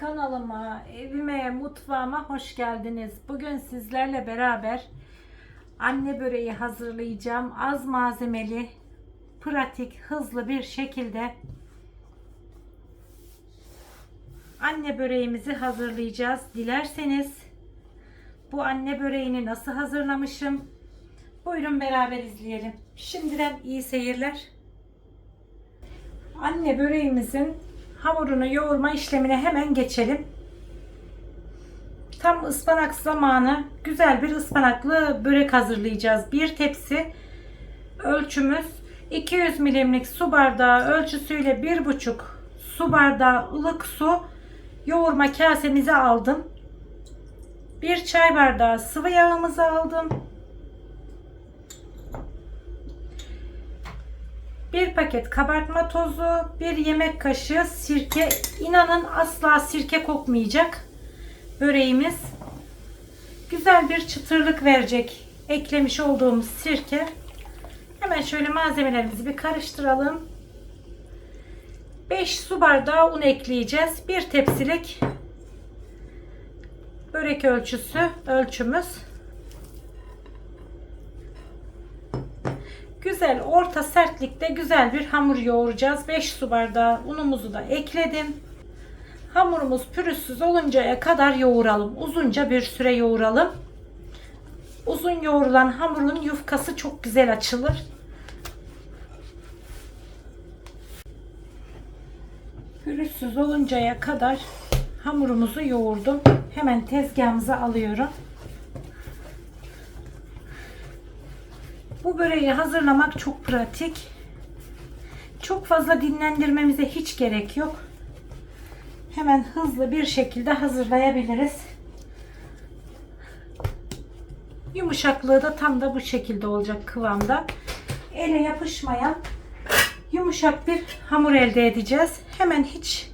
Kanalıma, evime, mutfağıma hoş geldiniz. Bugün sizlerle beraber anne böreği hazırlayacağım. Az malzemeli, pratik, hızlı bir şekilde anne böreğimizi hazırlayacağız. Dilerseniz bu anne böreğini nasıl hazırlamışım? Buyurun beraber izleyelim. Şimdiden iyi seyirler. Anne böreğimizin hamurunu yoğurma işlemine hemen geçelim. Tam ıspanak zamanı güzel bir ıspanaklı börek hazırlayacağız. Bir tepsi ölçümüz 200 milimlik su bardağı ölçüsüyle 1,5 su bardağı ılık su yoğurma kasemize aldım. Bir çay bardağı sıvı yağımızı aldım. Bir paket kabartma tozu, bir yemek kaşığı sirke. İnanın asla sirke kokmayacak böreğimiz. Güzel bir çıtırlık verecek eklemiş olduğumuz sirke. Hemen şöyle malzemelerimizi bir karıştıralım. 5 su bardağı un ekleyeceğiz. Bir tepsilik börek ölçüsü ölçümüz. Güzel orta sertlikte güzel bir hamur yoğuracağız. 5 su bardağı unumuzu da ekledim. Hamurumuz pürüzsüz oluncaya kadar yoğuralım. Uzunca bir süre yoğuralım. Uzun yoğurulan hamurun yufkası çok güzel açılır. Pürüzsüz oluncaya kadar hamurumuzu yoğurdum. Hemen tezgahımıza alıyorum. Bu böreği hazırlamak çok pratik. Çok fazla dinlendirmemize hiç gerek yok. Hemen hızlı bir şekilde hazırlayabiliriz. Yumuşaklığı da tam da bu şekilde olacak kıvamda. Ele yapışmayan yumuşak bir hamur elde edeceğiz. Hemen hiç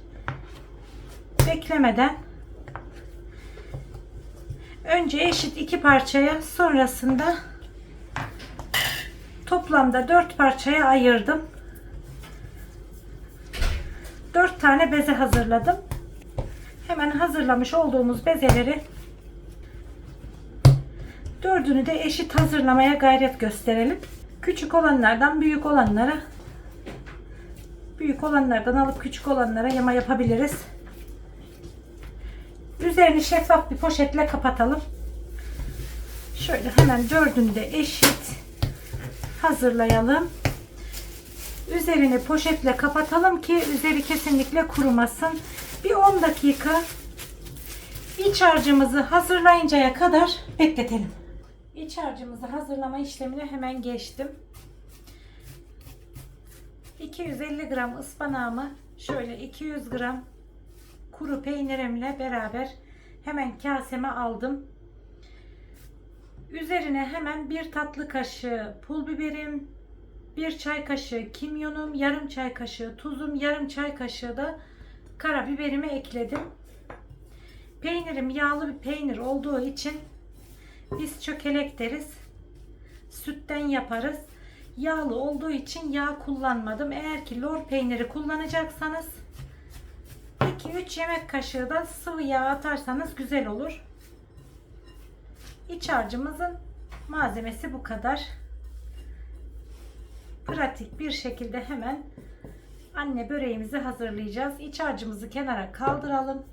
beklemeden önce eşit iki parçaya sonrasında Toplamda 4 parçaya ayırdım. 4 tane beze hazırladım. Hemen hazırlamış olduğumuz bezeleri dördünü de eşit hazırlamaya gayret gösterelim. Küçük olanlardan büyük olanlara büyük olanlardan alıp küçük olanlara yama yapabiliriz. Üzerini şeffaf bir poşetle kapatalım. Şöyle hemen dördünü de eşit hazırlayalım. Üzerini poşetle kapatalım ki üzeri kesinlikle kurumasın. Bir 10 dakika iç harcımızı hazırlayıncaya kadar bekletelim. İç harcımızı hazırlama işlemine hemen geçtim. 250 gram ıspanağımı şöyle 200 gram kuru peynirimle beraber hemen kaseme aldım. Üzerine hemen bir tatlı kaşığı pul biberim, bir çay kaşığı kimyonum, yarım çay kaşığı tuzum, yarım çay kaşığı da karabiberimi ekledim. Peynirim yağlı bir peynir olduğu için biz çökelek deriz. Sütten yaparız. Yağlı olduğu için yağ kullanmadım. Eğer ki lor peyniri kullanacaksanız 2-3 yemek kaşığı da sıvı yağ atarsanız güzel olur. İç harcımızın malzemesi bu kadar. Pratik bir şekilde hemen anne böreğimizi hazırlayacağız. İç harcımızı kenara kaldıralım.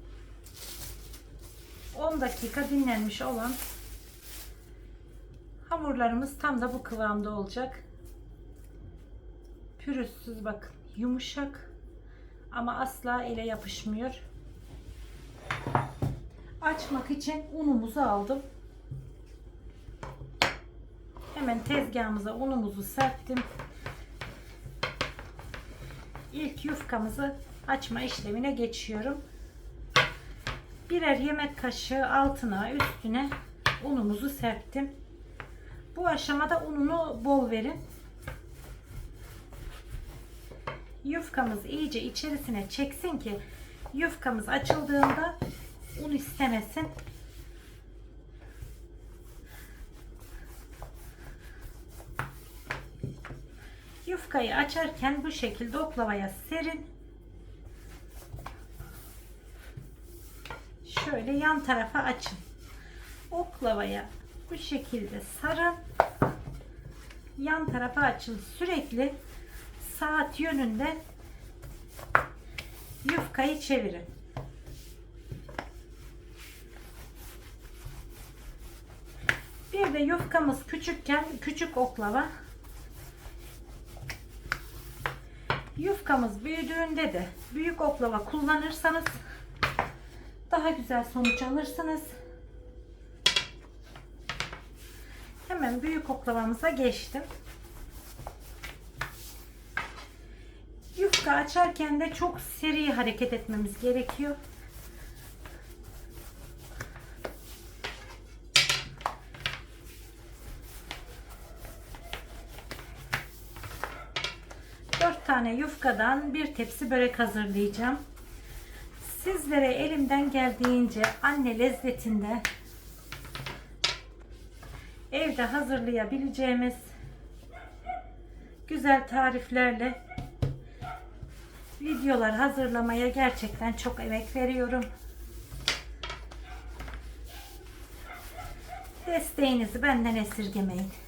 10 dakika dinlenmiş olan hamurlarımız tam da bu kıvamda olacak. Pürüzsüz bakın yumuşak ama asla ele yapışmıyor. Açmak için unumuzu aldım. Hemen tezgahımıza unumuzu serptim. İlk yufkamızı açma işlemine geçiyorum. Birer yemek kaşığı altına üstüne unumuzu serptim. Bu aşamada ununu bol verin. Yufkamız iyice içerisine çeksin ki yufkamız açıldığında un istemesin. Yufkayı açarken bu şekilde oklavaya serin. şöyle yan tarafa açın. Oklavaya bu şekilde sarın. Yan tarafa açın. Sürekli saat yönünde yufkayı çevirin. Bir de yufkamız küçükken küçük oklava. Yufkamız büyüdüğünde de büyük oklava kullanırsanız daha güzel sonuç alırsınız. Hemen büyük oklavamıza geçtim. Yufka açarken de çok seri hareket etmemiz gerekiyor. Dört tane yufkadan bir tepsi börek hazırlayacağım. Sizlere elimden geldiğince anne lezzetinde evde hazırlayabileceğimiz güzel tariflerle videolar hazırlamaya gerçekten çok emek veriyorum. Desteğinizi benden esirgemeyin.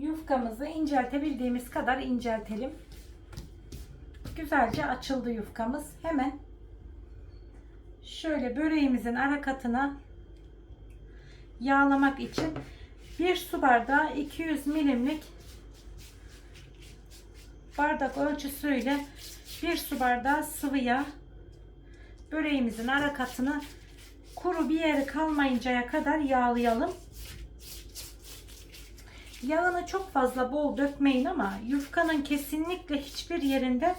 Yufkamızı inceltebildiğimiz kadar inceltelim. Güzelce açıldı yufkamız. Hemen şöyle böreğimizin ara katına yağlamak için bir su bardağı 200 milimlik bardak ölçüsüyle bir su bardağı sıvı yağ böreğimizin ara katını kuru bir yeri kalmayıncaya kadar yağlayalım. Yağını çok fazla bol dökmeyin ama yufkanın kesinlikle hiçbir yerinde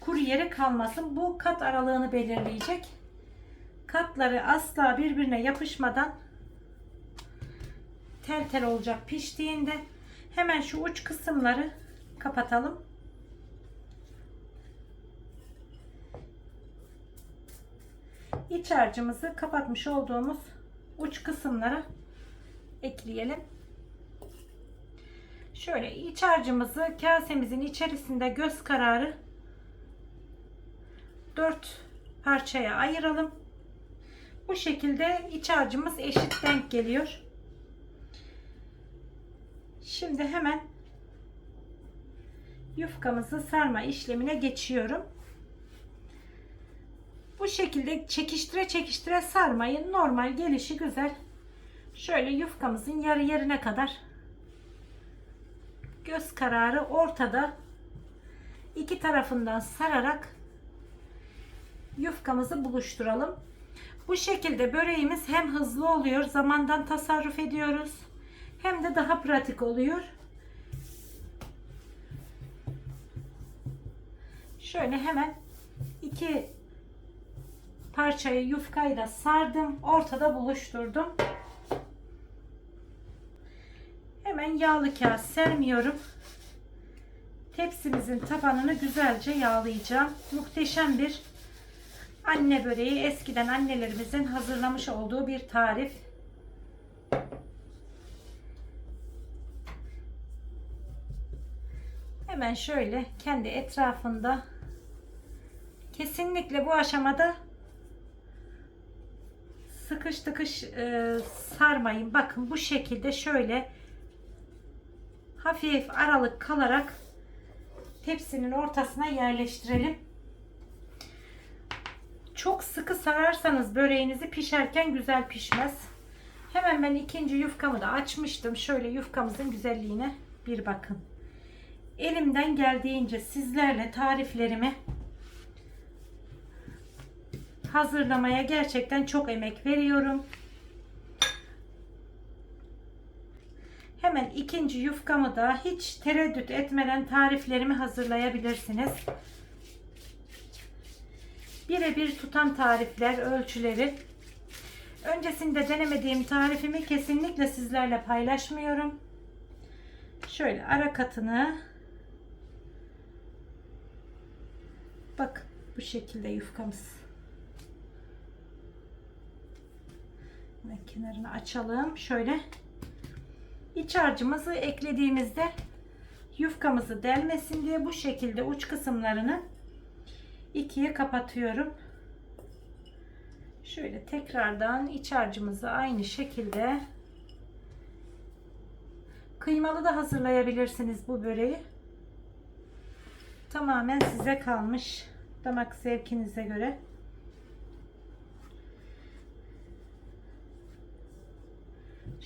kuru yeri kalmasın. Bu kat aralığını belirleyecek. Katları asla birbirine yapışmadan tel tel olacak piştiğinde. Hemen şu uç kısımları kapatalım. İç harcımızı kapatmış olduğumuz uç kısımlara ekleyelim. Şöyle iç harcımızı kasemizin içerisinde göz kararı 4 parçaya ayıralım. Bu şekilde iç harcımız eşit denk geliyor. Şimdi hemen yufkamızı sarma işlemine geçiyorum. Bu şekilde çekiştire çekiştire sarmayın. Normal gelişi güzel. Şöyle yufkamızın yarı yerine kadar göz kararı ortada iki tarafından sararak yufkamızı buluşturalım. Bu şekilde böreğimiz hem hızlı oluyor, zamandan tasarruf ediyoruz. Hem de daha pratik oluyor. Şöyle hemen iki parçayı yufkayla sardım. Ortada buluşturdum. Hemen yağlı kağıt sermiyorum. Tepsimizin tabanını güzelce yağlayacağım. Muhteşem bir anne böreği. Eskiden annelerimizin hazırlamış olduğu bir tarif. Hemen şöyle kendi etrafında kesinlikle bu aşamada sıkış tıkış e, sarmayın. Bakın bu şekilde şöyle hafif aralık kalarak tepsinin ortasına yerleştirelim. Çok sıkı sararsanız böreğinizi pişerken güzel pişmez. Hemen ben ikinci yufkamı da açmıştım. Şöyle yufkamızın güzelliğine bir bakın. Elimden geldiğince sizlerle tariflerimi hazırlamaya gerçekten çok emek veriyorum. Hemen ikinci yufkamı da hiç tereddüt etmeden tariflerimi hazırlayabilirsiniz. Birebir tutan tarifler, ölçüleri. Öncesinde denemediğim tarifimi kesinlikle sizlerle paylaşmıyorum. Şöyle ara katını bak bu şekilde yufkamız. Hemen kenarını açalım. Şöyle iç harcımızı eklediğimizde yufkamızı delmesin diye bu şekilde uç kısımlarını ikiye kapatıyorum. Şöyle tekrardan iç harcımızı aynı şekilde kıymalı da hazırlayabilirsiniz bu böreği. Tamamen size kalmış. Damak zevkinize göre.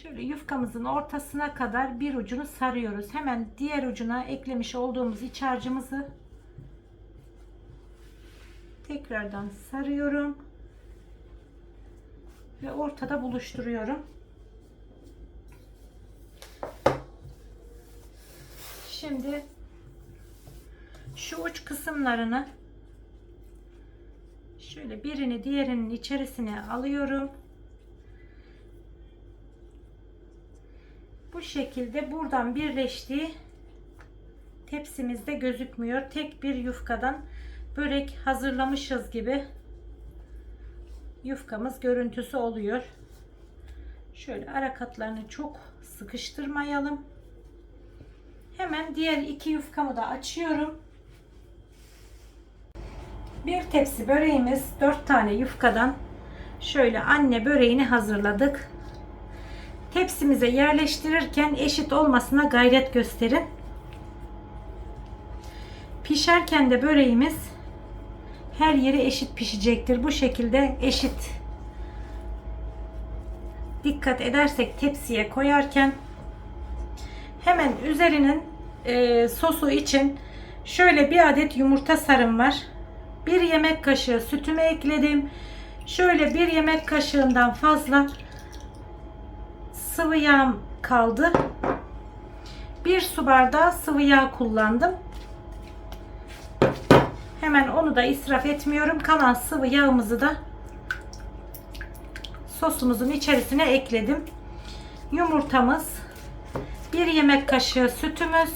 Şöyle yufkamızın ortasına kadar bir ucunu sarıyoruz. Hemen diğer ucuna eklemiş olduğumuz iç harcımızı tekrardan sarıyorum ve ortada buluşturuyorum. Şimdi şu uç kısımlarını şöyle birini diğerinin içerisine alıyorum. Şekilde buradan birleştiği tepsimizde gözükmüyor. Tek bir yufkadan börek hazırlamışız gibi yufkamız görüntüsü oluyor. Şöyle ara katlarını çok sıkıştırmayalım. Hemen diğer iki yufkamı da açıyorum. Bir tepsi böreğimiz 4 tane yufkadan şöyle anne böreğini hazırladık. Tepsimize yerleştirirken eşit olmasına gayret gösterin. Pişerken de böreğimiz her yeri eşit pişecektir. Bu şekilde eşit dikkat edersek tepsiye koyarken hemen üzerinin e, sosu için şöyle bir adet yumurta sarım var. Bir yemek kaşığı sütümü ekledim. Şöyle bir yemek kaşığından fazla sıvı yağım kaldı. Bir su bardağı sıvı yağ kullandım. Hemen onu da israf etmiyorum. Kalan sıvı yağımızı da sosumuzun içerisine ekledim. Yumurtamız, bir yemek kaşığı sütümüz,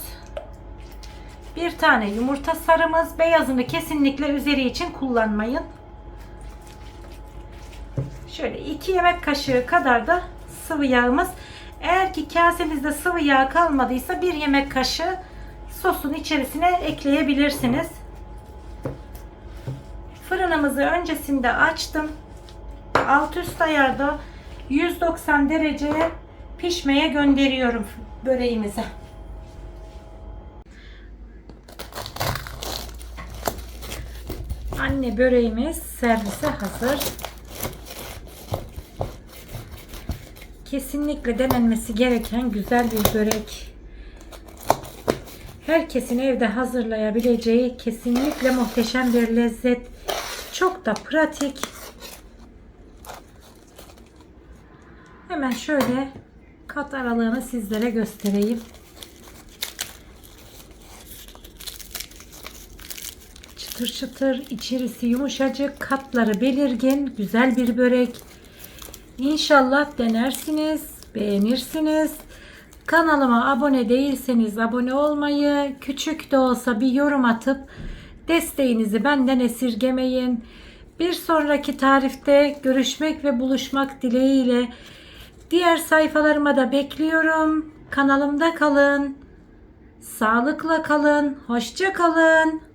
bir tane yumurta sarımız. Beyazını kesinlikle üzeri için kullanmayın. Şöyle iki yemek kaşığı kadar da sıvı yağımız. Eğer ki kasenizde sıvı yağ kalmadıysa bir yemek kaşığı sosun içerisine ekleyebilirsiniz. Fırınımızı öncesinde açtım. Alt üst ayarda 190 dereceye pişmeye gönderiyorum böreğimizi. Anne böreğimiz servise hazır. Kesinlikle denenmesi gereken güzel bir börek. Herkesin evde hazırlayabileceği kesinlikle muhteşem bir lezzet. Çok da pratik. Hemen şöyle kat aralığını sizlere göstereyim. Çıtır çıtır, içerisi yumuşacık, katları belirgin, güzel bir börek. İnşallah denersiniz, beğenirsiniz. Kanalıma abone değilseniz abone olmayı, küçük de olsa bir yorum atıp desteğinizi benden esirgemeyin. Bir sonraki tarifte görüşmek ve buluşmak dileğiyle diğer sayfalarıma da bekliyorum. Kanalımda kalın. Sağlıkla kalın. Hoşça kalın.